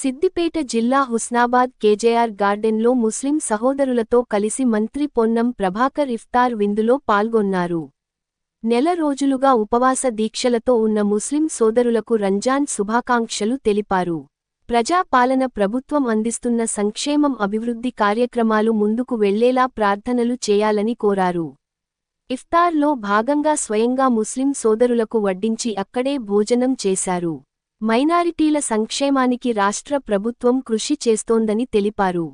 సిద్దిపేట జిల్లా హుస్నాబాద్ కేజేఆర్ గార్డెన్లో ముస్లిం సహోదరులతో కలిసి మంత్రి పొన్నం ప్రభాకర్ ఇఫ్తార్ విందులో పాల్గొన్నారు. నెల రోజులుగా ఉపవాస దీక్షలతో ఉన్న ముస్లిం సోదరులకు రంజాన్ శుభాకాంక్షలు తెలిపారు. ప్రజాపాలన ప్రభుత్వం అందిస్తున్న సంక్షేమం అభివృద్ధి కార్యక్రమాలు ముందుకు వెళ్ళేలా ప్రార్థనలు చేయాలని కోరారు. ఇఫ్తార్లో భాగంగా స్వయంగా ముస్లిం సోదరులకు వడ్డించి అక్కడే భోజనం చేశారు. మైనారిటీల సంక్షేమానికి రాష్ట్ర ప్రభుత్వం కృషి చేస్తోందని తెలిపారు.